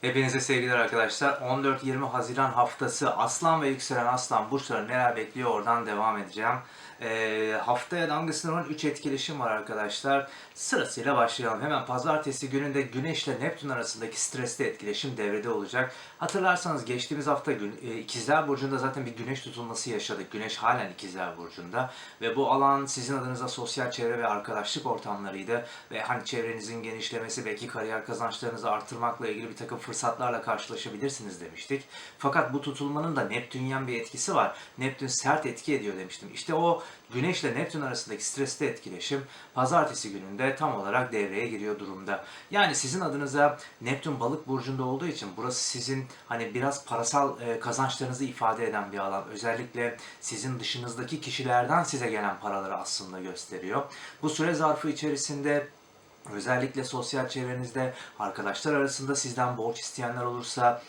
Hepinize sevgiler arkadaşlar. 14-20 Haziran haftası Aslan ve Yükselen Aslan burçları neler bekliyor oradan devam edeceğim. Ee, haftaya damgasını vuran 3 etkileşim var arkadaşlar. Sırasıyla başlayalım. Hemen pazartesi gününde Güneş ile Neptün arasındaki stresli etkileşim devrede olacak. Hatırlarsanız geçtiğimiz hafta gün, e, İkizler Burcu'nda zaten bir güneş tutulması yaşadık. Güneş halen İkizler Burcu'nda. Ve bu alan sizin adınıza sosyal çevre ve arkadaşlık ortamlarıydı. Ve hani çevrenizin genişlemesi belki kariyer kazançlarınızı artırmakla ilgili bir takım fırsatlarla karşılaşabilirsiniz demiştik. Fakat bu tutulmanın da Neptünyen bir etkisi var. Neptün sert etki ediyor demiştim. İşte o Güneş ile Neptün arasındaki stresli etkileşim pazartesi gününde tam olarak devreye giriyor durumda. Yani sizin adınıza Neptün balık burcunda olduğu için burası sizin hani biraz parasal e, kazançlarınızı ifade eden bir alan. Özellikle sizin dışınızdaki kişilerden size gelen paraları aslında gösteriyor. Bu süre zarfı içerisinde Özellikle sosyal çevrenizde arkadaşlar arasında sizden borç isteyenler olursa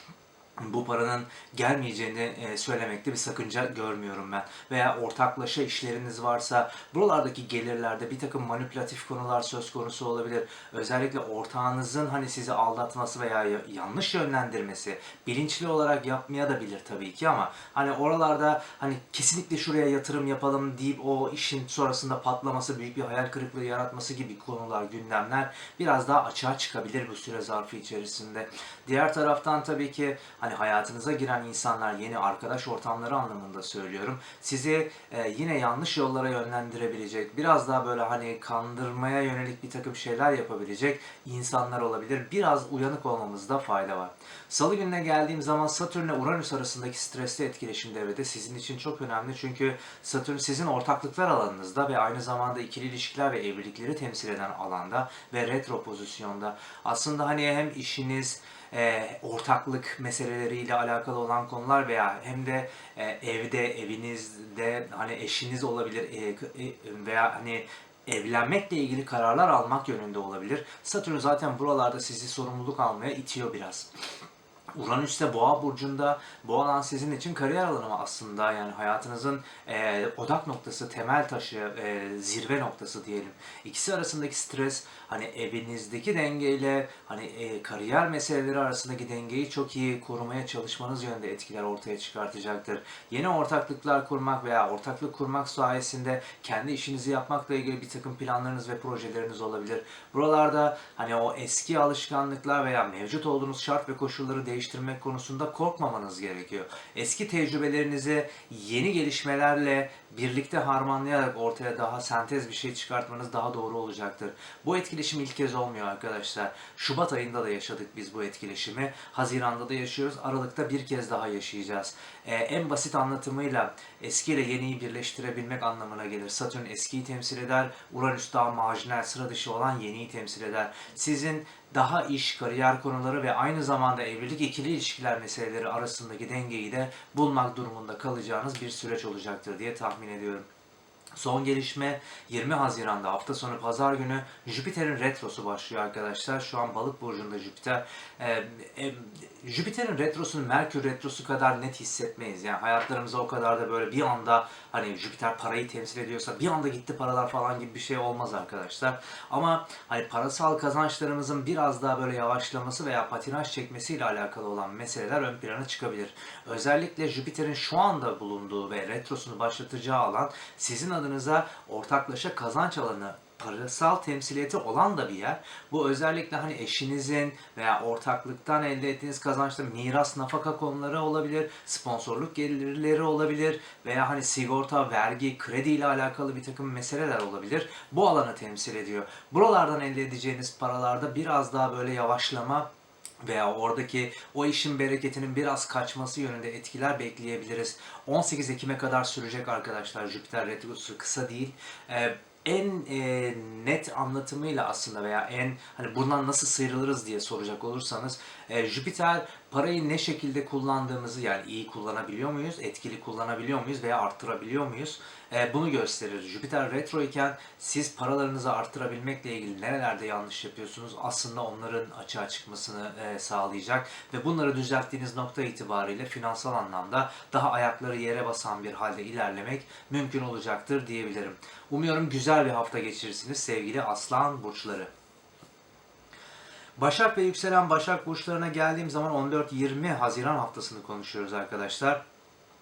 bu paranın gelmeyeceğini e, söylemekte bir sakınca görmüyorum ben. Veya ortaklaşa işleriniz varsa buralardaki gelirlerde bir takım manipülatif konular söz konusu olabilir. Özellikle ortağınızın hani sizi aldatması veya ya- yanlış yönlendirmesi bilinçli olarak yapmaya da bilir tabii ki ama hani oralarda hani kesinlikle şuraya yatırım yapalım deyip o işin sonrasında patlaması, büyük bir hayal kırıklığı yaratması gibi konular, gündemler biraz daha açığa çıkabilir bu süre zarfı içerisinde. Diğer taraftan tabii ki hani hayatınıza giren insanlar, yeni arkadaş ortamları anlamında söylüyorum. Sizi e, yine yanlış yollara yönlendirebilecek, biraz daha böyle hani kandırmaya yönelik bir takım şeyler yapabilecek insanlar olabilir. Biraz uyanık olmamızda fayda var. Salı gününe geldiğim zaman Satürn ile Uranüs arasındaki stresli etkileşim devrede sizin için çok önemli. Çünkü Satürn sizin ortaklıklar alanınızda ve aynı zamanda ikili ilişkiler ve evlilikleri temsil eden alanda ve retro pozisyonda. Aslında hani hem işiniz, e, ortaklık meseleleriyle alakalı olan konular veya hem de e, evde, evinizde hani eşiniz olabilir e, e, veya hani evlenmekle ilgili kararlar almak yönünde olabilir. Satürn zaten buralarda sizi sorumluluk almaya itiyor biraz. Uranüs de Boğa burcunda. Bu alan sizin için kariyer alanı mı aslında yani hayatınızın e, odak noktası, temel taşı, e, zirve noktası diyelim. İkisi arasındaki stres hani evinizdeki dengeyle hani e, kariyer meseleleri arasındaki dengeyi çok iyi korumaya çalışmanız yönünde etkiler ortaya çıkartacaktır. Yeni ortaklıklar kurmak veya ortaklık kurmak sayesinde kendi işinizi yapmakla ilgili bir takım planlarınız ve projeleriniz olabilir. Buralarda hani o eski alışkanlıklar veya mevcut olduğunuz şart ve koşulları değiştirmek konusunda korkmamanız gerekiyor. Eski tecrübelerinizi yeni gelişmelerle birlikte harmanlayarak ortaya daha sentez bir şey çıkartmanız daha doğru olacaktır. Bu etkileşim ilk kez olmuyor arkadaşlar. Şubat ayında da yaşadık biz bu etkileşimi. Haziran'da da yaşıyoruz. Aralık'ta bir kez daha yaşayacağız. Ee, en basit anlatımıyla eski ile yeniyi birleştirebilmek anlamına gelir. Satürn eskiyi temsil eder. Uranüs daha marjinal, sıra dışı olan yeniyi temsil eder. Sizin daha iş, kariyer konuları ve aynı zamanda evlilik ikili ilişkiler meseleleri arasındaki dengeyi de bulmak durumunda kalacağınız bir süreç olacaktır diye tahmin ediyorum. Son gelişme 20 Haziran'da hafta sonu pazar günü Jüpiter'in retrosu başlıyor arkadaşlar. Şu an balık burcunda Jüpiter. Ee, e, Jüpiter'in retrosunu Merkür retrosu kadar net hissetmeyiz. Yani hayatlarımıza o kadar da böyle bir anda hani Jüpiter parayı temsil ediyorsa bir anda gitti paralar falan gibi bir şey olmaz arkadaşlar. Ama hani parasal kazançlarımızın biraz daha böyle yavaşlaması veya patinaj çekmesiyle alakalı olan meseleler ön plana çıkabilir. Özellikle Jüpiter'in şu anda bulunduğu ve retrosunu başlatacağı alan sizin adınıza ortaklaşa kazanç alanı parasal temsiliyeti olan da bir yer. Bu özellikle hani eşinizin veya ortaklıktan elde ettiğiniz kazançta miras, nafaka konuları olabilir, sponsorluk gelirleri olabilir veya hani sigorta, vergi, kredi ile alakalı bir takım meseleler olabilir. Bu alanı temsil ediyor. Buralardan elde edeceğiniz paralarda biraz daha böyle yavaşlama veya oradaki o işin bereketinin biraz kaçması yönünde etkiler bekleyebiliriz. 18 Ekim'e kadar sürecek arkadaşlar Jüpiter retrosu kısa değil. Ee, en e, net anlatımıyla aslında veya en hani bundan nasıl sıyrılırız diye soracak olursanız e, Jüpiter parayı ne şekilde kullandığımızı yani iyi kullanabiliyor muyuz, etkili kullanabiliyor muyuz veya arttırabiliyor muyuz e, bunu gösterir. Jüpiter retro iken siz paralarınızı arttırabilmekle ilgili nerelerde yanlış yapıyorsunuz aslında onların açığa çıkmasını e, sağlayacak ve bunları düzelttiğiniz nokta itibariyle finansal anlamda daha ayakları yere basan bir halde ilerlemek mümkün olacaktır diyebilirim. Umuyorum güzel bir hafta geçirirsiniz sevgili aslan burçları. Başak ve yükselen Başak burçlarına geldiğim zaman 14-20 Haziran haftasını konuşuyoruz arkadaşlar.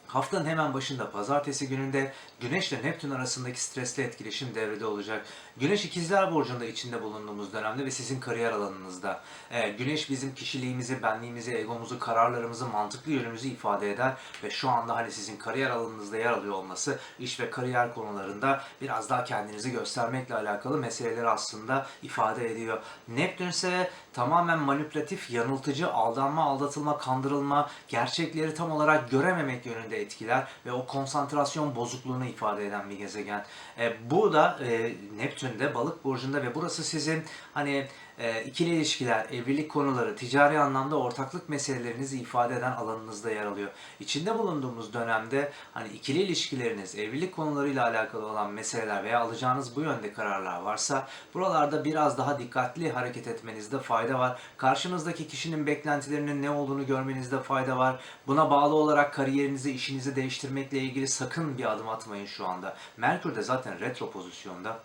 Haftanın hemen başında pazartesi gününde Güneş ile Neptün arasındaki stresli etkileşim devrede olacak. Güneş ikizler burcunda içinde bulunduğumuz dönemde ve sizin kariyer alanınızda. Ee, Güneş bizim kişiliğimizi, benliğimizi, egomuzu, kararlarımızı, mantıklı yönümüzü ifade eder ve şu anda hani sizin kariyer alanınızda yer alıyor olması iş ve kariyer konularında biraz daha kendinizi göstermekle alakalı meseleleri aslında ifade ediyor. Neptün ise tamamen manipülatif, yanıltıcı, aldanma, aldatılma, kandırılma, gerçekleri tam olarak görememek yönünde etkiler ve o konsantrasyon bozukluğunu ifade eden bir gezegen. E, bu da e, Neptün'de balık burcunda ve burası sizin hani e, ikili ilişkiler, evlilik konuları, ticari anlamda ortaklık meselelerinizi ifade eden alanınızda yer alıyor. İçinde bulunduğumuz dönemde hani ikili ilişkileriniz, evlilik konularıyla alakalı olan meseleler veya alacağınız bu yönde kararlar varsa buralarda biraz daha dikkatli hareket etmenizde fayda var. Karşınızdaki kişinin beklentilerinin ne olduğunu görmenizde fayda var. Buna bağlı olarak kariyerinizi, işinizi değiştirmekle ilgili sakın bir adım atmayın şu anda. Merkür de zaten retro pozisyonda.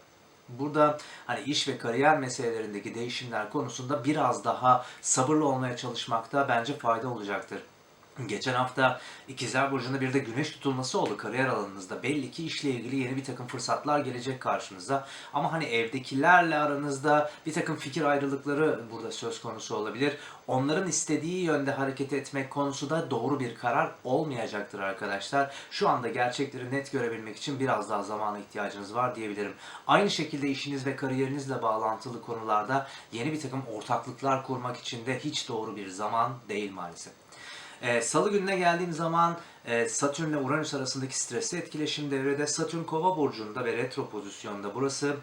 Burada hani iş ve kariyer meselelerindeki değişimler konusunda biraz daha sabırlı olmaya çalışmakta bence fayda olacaktır. Geçen hafta İkizler Burcu'nda bir de güneş tutulması oldu kariyer alanınızda. Belli ki işle ilgili yeni bir takım fırsatlar gelecek karşınıza. Ama hani evdekilerle aranızda bir takım fikir ayrılıkları burada söz konusu olabilir. Onların istediği yönde hareket etmek konusu da doğru bir karar olmayacaktır arkadaşlar. Şu anda gerçekleri net görebilmek için biraz daha zamana ihtiyacınız var diyebilirim. Aynı şekilde işiniz ve kariyerinizle bağlantılı konularda yeni bir takım ortaklıklar kurmak için de hiç doğru bir zaman değil maalesef. Ee, Salı gününe geldiğim zaman e, Satürn ile Uranüs arasındaki stresli etkileşim devrede. Satürn Kova burcunda ve retro pozisyonda. Burası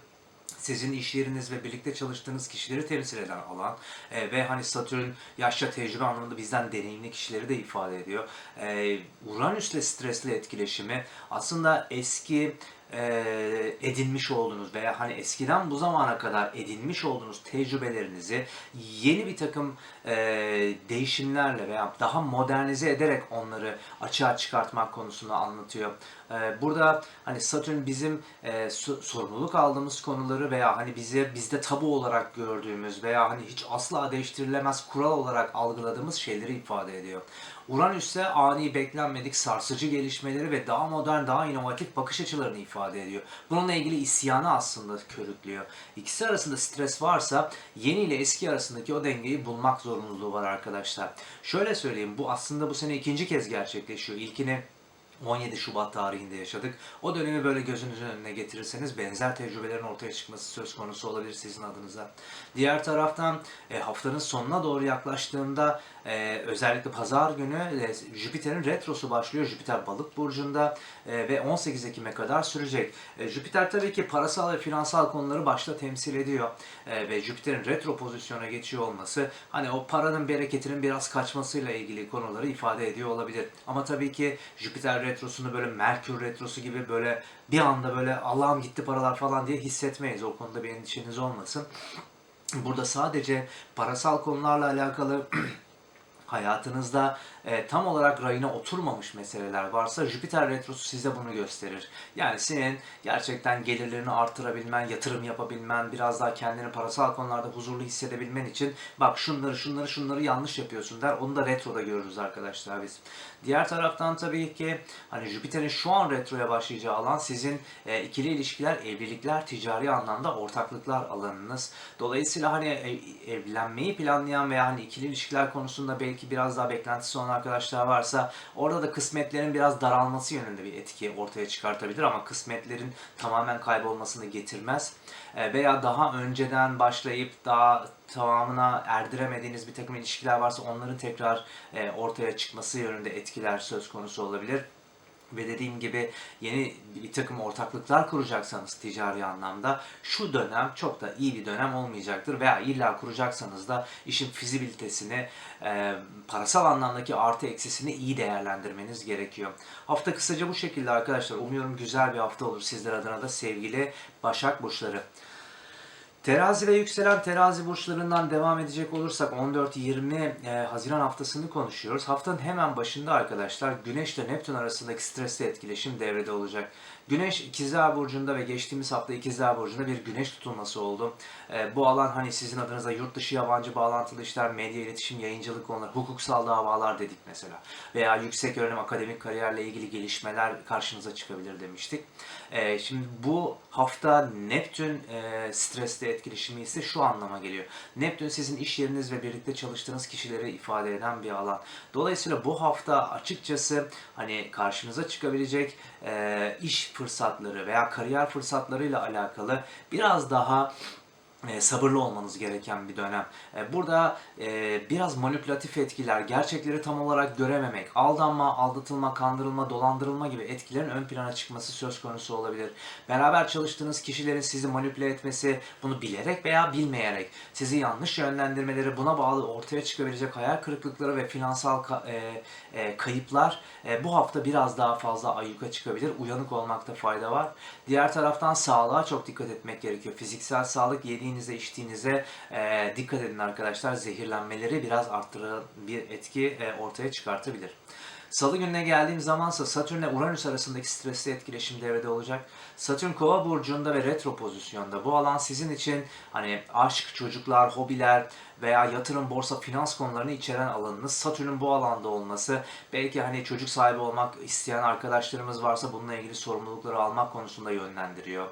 sizin iş yeriniz ve birlikte çalıştığınız kişileri temsil eden alan E, ve hani Satürn yaşça tecrübe anlamında bizden deneyimli kişileri de ifade ediyor. E, Uranüs'le stresli etkileşimi aslında eski e, edinmiş olduğunuz veya hani eskiden bu zamana kadar edinmiş olduğunuz tecrübelerinizi yeni bir takım e, değişimlerle veya daha modernize ederek onları açığa çıkartmak konusunu anlatıyor. E, burada hani Satürn bizim e, so- sorumluluk aldığımız konuları veya hani bize bizde tabu olarak gördüğümüz veya hani hiç asla değiştirilemez kural olarak algıladığımız şeyleri ifade ediyor. Uranüs ise ani beklenmedik sarsıcı gelişmeleri ve daha modern, daha inovatif bakış açılarını ifade ediyor. Bununla ilgili isyanı aslında körüklüyor. İkisi arasında stres varsa yeni ile eski arasındaki o dengeyi bulmak zorunluluğu var arkadaşlar. Şöyle söyleyeyim bu aslında bu sene ikinci kez gerçekleşiyor. İlkini 17 Şubat tarihinde yaşadık. O dönemi böyle gözünüzün önüne getirirseniz benzer tecrübelerin ortaya çıkması söz konusu olabilir sizin adınıza. Diğer taraftan e, haftanın sonuna doğru yaklaştığında e, özellikle pazar günü e, Jüpiter'in retrosu başlıyor. Jüpiter balık burcunda ve 18 Ekim'e kadar sürecek. Jüpiter tabii ki parasal ve finansal konuları başta temsil ediyor. Ve Jüpiter'in retro pozisyona geçiyor olması hani o paranın bereketinin biraz kaçmasıyla ilgili konuları ifade ediyor olabilir. Ama tabii ki Jüpiter retrosunu böyle Merkür retrosu gibi böyle bir anda böyle Allah'ım gitti paralar falan diye hissetmeyiz. O konuda bir endişeniz olmasın. Burada sadece parasal konularla alakalı hayatınızda e, tam olarak rayına oturmamış meseleler varsa Jüpiter retrosu size bunu gösterir. Yani senin gerçekten gelirlerini artırabilmen, yatırım yapabilmen, biraz daha kendini parasal konularda huzurlu hissedebilmen için bak şunları şunları şunları yanlış yapıyorsun der. Onu da retroda görürüz arkadaşlar biz. Diğer taraftan tabii ki hani Jüpiter'in şu an retroya başlayacağı alan sizin e, ikili ilişkiler, evlilikler, ticari anlamda ortaklıklar alanınız. Dolayısıyla hani ev- evlenmeyi planlayan veya hani ikili ilişkiler konusunda belki biraz daha beklentisi olan arkadaşlar varsa orada da kısmetlerin biraz daralması yönünde bir etki ortaya çıkartabilir ama kısmetlerin tamamen kaybolmasını getirmez. E, veya daha önceden başlayıp daha tamamına erdiremediğiniz bir takım ilişkiler varsa onların tekrar e, ortaya çıkması yönünde etkiler söz konusu olabilir. Ve dediğim gibi yeni bir takım ortaklıklar kuracaksanız ticari anlamda şu dönem çok da iyi bir dönem olmayacaktır. Veya illa kuracaksanız da işin fizibilitesini, e, parasal anlamdaki artı eksisini iyi değerlendirmeniz gerekiyor. Hafta kısaca bu şekilde arkadaşlar. Umuyorum güzel bir hafta olur sizler adına da sevgili Başak Burçları. Terazi ve yükselen terazi burçlarından devam edecek olursak 14-20 e, Haziran haftasını konuşuyoruz. Haftanın hemen başında arkadaşlar Güneş ile Neptün arasındaki stresli etkileşim devrede olacak. Güneş İkizler Burcu'nda ve geçtiğimiz hafta İkizler Burcu'nda bir güneş tutulması oldu. E, bu alan hani sizin adınıza yurt dışı yabancı bağlantılı işler, medya, iletişim, yayıncılık konuları, hukuksal davalar dedik mesela. Veya yüksek öğrenim, akademik kariyerle ilgili gelişmeler karşınıza çıkabilir demiştik. E, şimdi bu hafta Neptün e, stresli etkileşimi ise şu anlama geliyor. Neptün sizin iş yeriniz ve birlikte çalıştığınız kişileri ifade eden bir alan. Dolayısıyla bu hafta açıkçası hani karşınıza çıkabilecek e, iş fırsatları veya kariyer fırsatlarıyla alakalı biraz daha e, sabırlı olmanız gereken bir dönem. E, burada e, biraz manipülatif etkiler, gerçekleri tam olarak görememek, aldanma, aldatılma, kandırılma, dolandırılma gibi etkilerin ön plana çıkması söz konusu olabilir. Beraber çalıştığınız kişilerin sizi manipüle etmesi, bunu bilerek veya bilmeyerek sizi yanlış yönlendirmeleri, buna bağlı ortaya çıkabilecek hayal kırıklıkları ve finansal ka- e, e, kayıplar e, bu hafta biraz daha fazla ayyuka çıkabilir. Uyanık olmakta fayda var. Diğer taraftan sağlığa çok dikkat etmek gerekiyor. Fiziksel sağlık yediğinize, içtiğinize e, dikkat edin arkadaşlar. Zehirlenmeleri biraz arttıran bir etki e, ortaya çıkartabilir. Salı gününe geldiğim zamansa Satürn ile Uranüs arasındaki stresli etkileşim devrede olacak. Satürn Kova burcunda ve retro pozisyonda. Bu alan sizin için hani aşk, çocuklar, hobiler veya yatırım, borsa, finans konularını içeren alanınız. Satürn'ün bu alanda olması belki hani çocuk sahibi olmak isteyen arkadaşlarımız varsa bununla ilgili sorumlulukları almak konusunda yönlendiriyor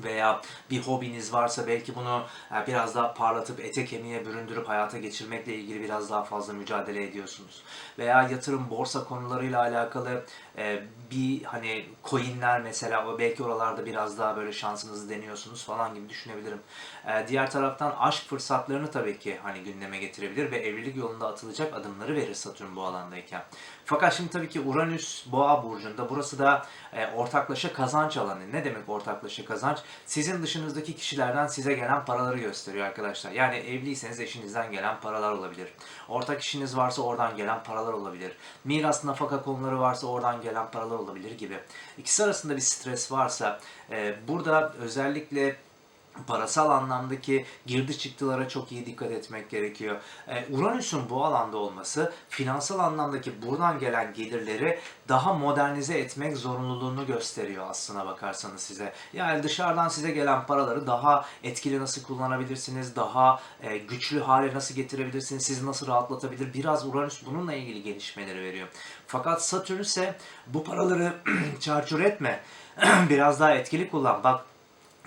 veya bir hobiniz varsa belki bunu e, biraz daha parlatıp ete kemiğe büründürüp hayata geçirmekle ilgili biraz daha fazla mücadele ediyorsunuz. Veya yatırım borsa konularıyla alakalı e, bir hani coinler mesela o belki oralarda biraz daha böyle şansınızı deniyorsunuz falan gibi düşünebilirim. E, Diğer taraftan aşk fırsatlarını tabii ki hani gündeme getirebilir ve evlilik yolunda atılacak adımları verir Satürn bu alandayken. Fakat şimdi tabii ki Uranüs Boğa burcunda burası da ortaklaşa kazanç alanı. Ne demek ortaklaşa kazanç? Sizin dışınızdaki kişilerden size gelen paraları gösteriyor arkadaşlar. Yani evliyseniz eşinizden gelen paralar olabilir. Ortak işiniz varsa oradan gelen paralar olabilir. Miras nafaka konuları varsa oradan gelen paralar olabilir gibi. İkisi arasında bir stres varsa e, burada özellikle parasal anlamdaki girdi çıktılara çok iyi dikkat etmek gerekiyor. Ee, Uranüs'ün bu alanda olması finansal anlamdaki buradan gelen gelirleri daha modernize etmek zorunluluğunu gösteriyor aslına bakarsanız size. Yani dışarıdan size gelen paraları daha etkili nasıl kullanabilirsiniz, daha e, güçlü hale nasıl getirebilirsiniz, sizi nasıl rahatlatabilir biraz Uranüs bununla ilgili gelişmeleri veriyor. Fakat Satürn ise bu paraları çarçur etme, biraz daha etkili kullan. Bak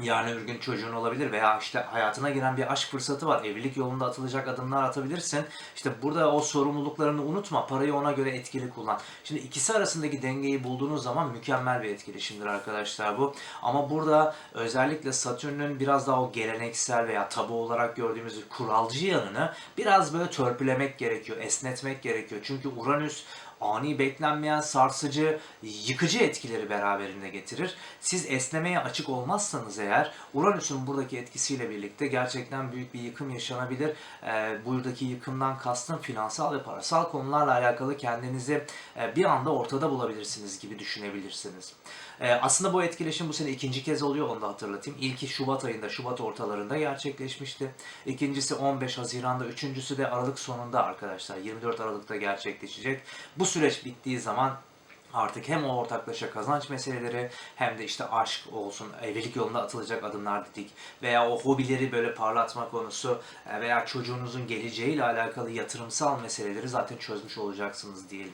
yarın öbür gün çocuğun olabilir veya işte hayatına giren bir aşk fırsatı var. Evlilik yolunda atılacak adımlar atabilirsin. İşte burada o sorumluluklarını unutma. Parayı ona göre etkili kullan. Şimdi ikisi arasındaki dengeyi bulduğunuz zaman mükemmel bir etkileşimdir arkadaşlar bu. Ama burada özellikle Satürn'ün biraz daha o geleneksel veya tabu olarak gördüğümüz kuralcı yanını biraz böyle törpülemek gerekiyor. Esnetmek gerekiyor. Çünkü Uranüs ani beklenmeyen sarsıcı, yıkıcı etkileri beraberinde getirir. Siz esnemeye açık olmazsanız eğer Uranüs'ün buradaki etkisiyle birlikte gerçekten büyük bir yıkım yaşanabilir. Ee, buradaki yıkımdan kastım finansal ve parasal konularla alakalı kendinizi e, bir anda ortada bulabilirsiniz gibi düşünebilirsiniz. Ee, aslında bu etkileşim bu sene ikinci kez oluyor onu da hatırlatayım. İlki Şubat ayında, Şubat ortalarında gerçekleşmişti. İkincisi 15 Haziran'da, üçüncüsü de Aralık sonunda arkadaşlar. 24 Aralık'ta gerçekleşecek. Bu süreç bittiği zaman artık hem o ortaklaşa kazanç meseleleri hem de işte aşk olsun, evlilik yolunda atılacak adımlar dedik veya o hobileri böyle parlatma konusu e, veya çocuğunuzun geleceğiyle alakalı yatırımsal meseleleri zaten çözmüş olacaksınız diyelim.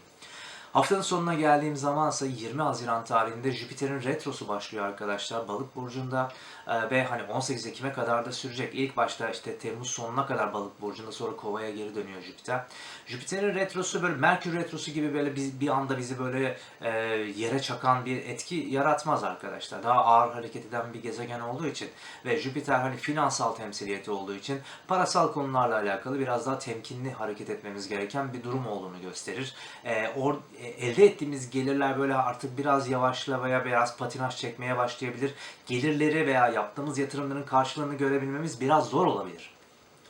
Haftanın sonuna geldiğim zamansa 20 Haziran tarihinde Jüpiter'in retrosu başlıyor arkadaşlar Balık burcunda Ee, ve hani 18 Ekim'e kadar da sürecek. İlk başta işte Temmuz sonuna kadar Balık burcunda sonra Kova'ya geri dönüyor Jüpiter. Jüpiter'in retrosu böyle Merkür retrosu gibi böyle bir, bir anda bizi böyle e, yere çakan bir etki yaratmaz arkadaşlar. Daha ağır hareket eden bir gezegen olduğu için ve Jüpiter hani finansal temsiliyeti olduğu için parasal konularla alakalı biraz daha temkinli hareket etmemiz gereken bir durum olduğunu gösterir. E, or, e, elde ettiğimiz gelirler böyle artık biraz yavaşla veya biraz patinaj çekmeye başlayabilir. Gelirleri veya yaptığımız yatırımların karşılığını görebilmemiz biraz zor olabilir.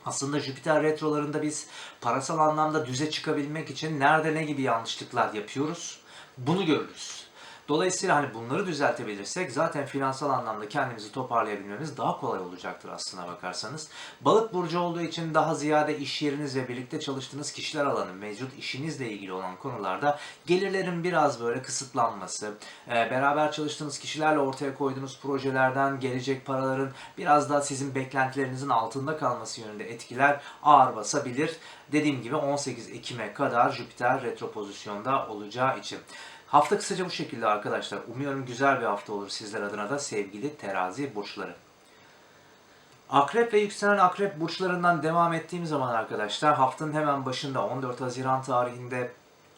Aslında Jüpiter retrolarında biz parasal anlamda düze çıkabilmek için nerede ne gibi yanlışlıklar yapıyoruz bunu görürüz. Dolayısıyla hani bunları düzeltebilirsek zaten finansal anlamda kendimizi toparlayabilmemiz daha kolay olacaktır aslına bakarsanız. Balık burcu olduğu için daha ziyade iş yeriniz ve birlikte çalıştığınız kişiler alanı, mevcut işinizle ilgili olan konularda gelirlerin biraz böyle kısıtlanması, e, beraber çalıştığınız kişilerle ortaya koyduğunuz projelerden gelecek paraların biraz daha sizin beklentilerinizin altında kalması yönünde etkiler ağır basabilir. Dediğim gibi 18 Ekim'e kadar Jüpiter retro pozisyonda olacağı için. Hafta kısaca bu şekilde arkadaşlar. Umuyorum güzel bir hafta olur sizler adına da sevgili terazi burçları. Akrep ve yükselen akrep burçlarından devam ettiğim zaman arkadaşlar haftanın hemen başında 14 Haziran tarihinde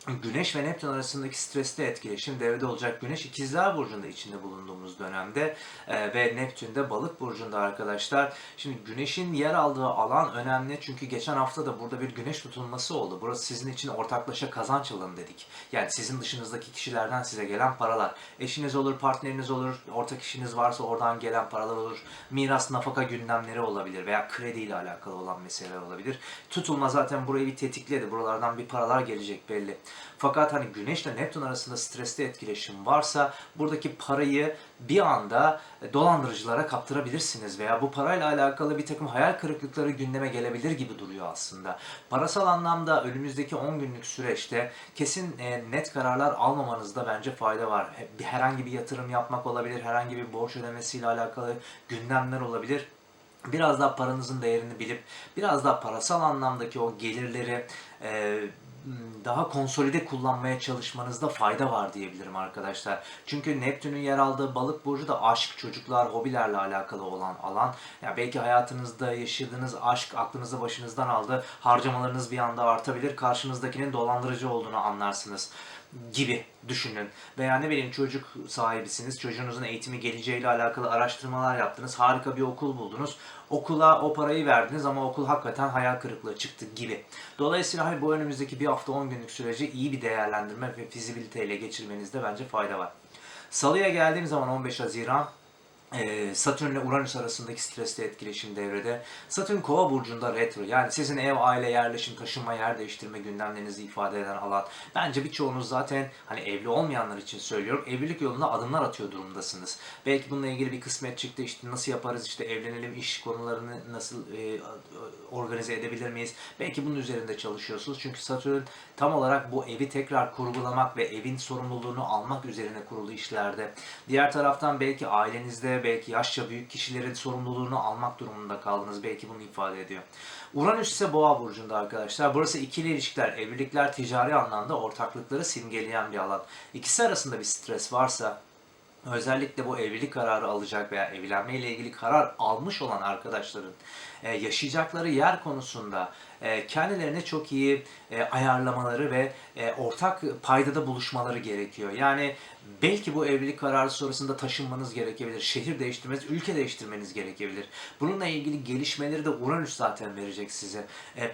Güneş ve Neptün arasındaki stresli etkileşim devrede olacak. Güneş ikizler burcunda içinde bulunduğumuz dönemde e, ve Neptün de balık burcunda arkadaşlar. Şimdi Güneş'in yer aldığı alan önemli çünkü geçen hafta da burada bir güneş tutulması oldu. Burası sizin için ortaklaşa kazanç alanı dedik. Yani sizin dışınızdaki kişilerden size gelen paralar. Eşiniz olur, partneriniz olur, ortak işiniz varsa oradan gelen paralar olur. Miras, nafaka gündemleri olabilir veya kredi ile alakalı olan meseleler olabilir. Tutulma zaten burayı bir tetikledi. Buralardan bir paralar gelecek belli. Fakat hani Güneş ile Neptün arasında stresli etkileşim varsa buradaki parayı bir anda dolandırıcılara kaptırabilirsiniz veya bu parayla alakalı bir takım hayal kırıklıkları gündeme gelebilir gibi duruyor aslında. Parasal anlamda önümüzdeki 10 günlük süreçte kesin e, net kararlar almamanızda bence fayda var. Herhangi bir yatırım yapmak olabilir, herhangi bir borç ödemesiyle alakalı gündemler olabilir biraz daha paranızın değerini bilip biraz daha parasal anlamdaki o gelirleri e, daha konsolide kullanmaya çalışmanızda fayda var diyebilirim arkadaşlar. Çünkü Neptün'ün yer aldığı balık burcu da aşk, çocuklar, hobilerle alakalı olan alan. Ya belki hayatınızda yaşadığınız aşk aklınızı başınızdan aldı. Harcamalarınız bir anda artabilir. Karşınızdakinin dolandırıcı olduğunu anlarsınız gibi düşünün. Veya ne bileyim çocuk sahibisiniz. Çocuğunuzun eğitimi geleceğiyle alakalı araştırmalar yaptınız. Harika bir okul buldunuz. Okula o parayı verdiniz ama okul hakikaten hayal kırıklığı çıktı gibi. Dolayısıyla hani bu önümüzdeki bir hafta 10 günlük süreci iyi bir değerlendirme ve fizibiliteyle geçirmenizde bence fayda var. Salıya geldiğim zaman 15 Haziran Satürn ile Uranüs arasındaki stresli etkileşim devrede. Satürn kova burcunda retro yani sizin ev, aile, yerleşim, taşınma, yer değiştirme gündemlerinizi ifade eden alan. Bence birçoğunuz zaten hani evli olmayanlar için söylüyorum evlilik yolunda adımlar atıyor durumdasınız. Belki bununla ilgili bir kısmet çıktı işte nasıl yaparız işte evlenelim iş konularını nasıl e, organize edebilir miyiz? Belki bunun üzerinde çalışıyorsunuz. Çünkü Satürn tam olarak bu evi tekrar kurgulamak ve evin sorumluluğunu almak üzerine kurulu işlerde. Diğer taraftan belki ailenizde belki yaşça büyük kişilerin sorumluluğunu almak durumunda kaldınız. Belki bunu ifade ediyor. Uranüs ise boğa burcunda arkadaşlar. Burası ikili ilişkiler, evlilikler, ticari anlamda ortaklıkları simgeleyen bir alan. İkisi arasında bir stres varsa özellikle bu evlilik kararı alacak veya evlenme ile ilgili karar almış olan arkadaşların e, yaşayacakları yer konusunda kendilerini çok iyi e, ayarlamaları ve ortak paydada buluşmaları gerekiyor. Yani belki bu evlilik kararı sonrasında taşınmanız gerekebilir, şehir değiştirmeniz, ülke değiştirmeniz gerekebilir. Bununla ilgili gelişmeleri de Uranüs zaten verecek size.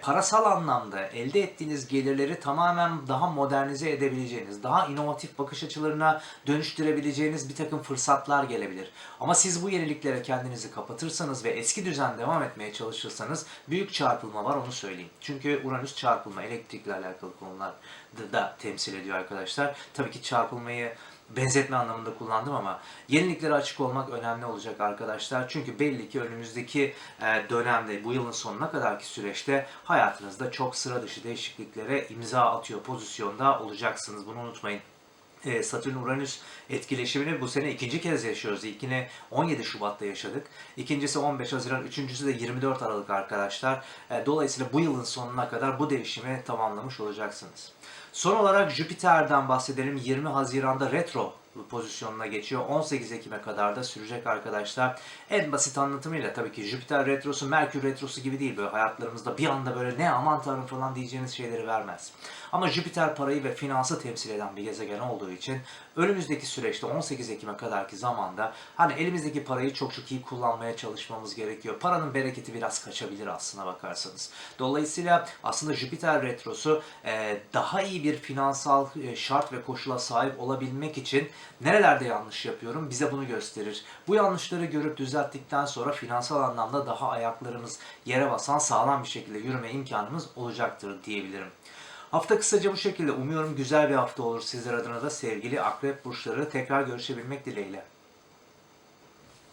parasal anlamda elde ettiğiniz gelirleri tamamen daha modernize edebileceğiniz, daha inovatif bakış açılarına dönüştürebileceğiniz bir takım fırsatlar gelebilir. Ama siz bu yeniliklere kendinizi kapatırsanız ve eski düzen devam etmeye çalışırsanız büyük çarpılma var onu söyleyeyim. Çünkü Uranüs çarpılma, elektrikle alakalı konular da temsil ediyor arkadaşlar. Tabii ki çarpılmayı benzetme anlamında kullandım ama yeniliklere açık olmak önemli olacak arkadaşlar. Çünkü belli ki önümüzdeki e, dönemde bu yılın sonuna kadarki süreçte hayatınızda çok sıra dışı değişikliklere imza atıyor pozisyonda olacaksınız. Bunu unutmayın. E, Satürn-Uranüs etkileşimini bu sene ikinci kez yaşıyoruz. İlkini 17 Şubat'ta yaşadık. İkincisi 15 Haziran, üçüncüsü de 24 Aralık arkadaşlar. E, dolayısıyla bu yılın sonuna kadar bu değişimi tamamlamış olacaksınız. Son olarak Jüpiter'den bahsedelim. 20 Haziran'da retro pozisyonuna geçiyor. 18 Ekim'e kadar da sürecek arkadaşlar. En basit anlatımıyla tabii ki Jüpiter retrosu, Merkür retrosu gibi değil. Böyle hayatlarımızda bir anda böyle ne aman tanrım falan diyeceğiniz şeyleri vermez. Ama Jüpiter parayı ve finansı temsil eden bir gezegen olduğu için önümüzdeki süreçte 18 Ekim'e kadarki zamanda hani elimizdeki parayı çok çok iyi kullanmaya çalışmamız gerekiyor. Paranın bereketi biraz kaçabilir aslına bakarsanız. Dolayısıyla aslında Jüpiter retrosu daha iyi bir finansal şart ve koşula sahip olabilmek için nerelerde yanlış yapıyorum bize bunu gösterir. Bu yanlışları görüp düzelttikten sonra finansal anlamda daha ayaklarımız yere basan sağlam bir şekilde yürüme imkanımız olacaktır diyebilirim. Hafta kısaca bu şekilde. Umuyorum güzel bir hafta olur sizler adına da sevgili akrep burçları. Tekrar görüşebilmek dileğiyle.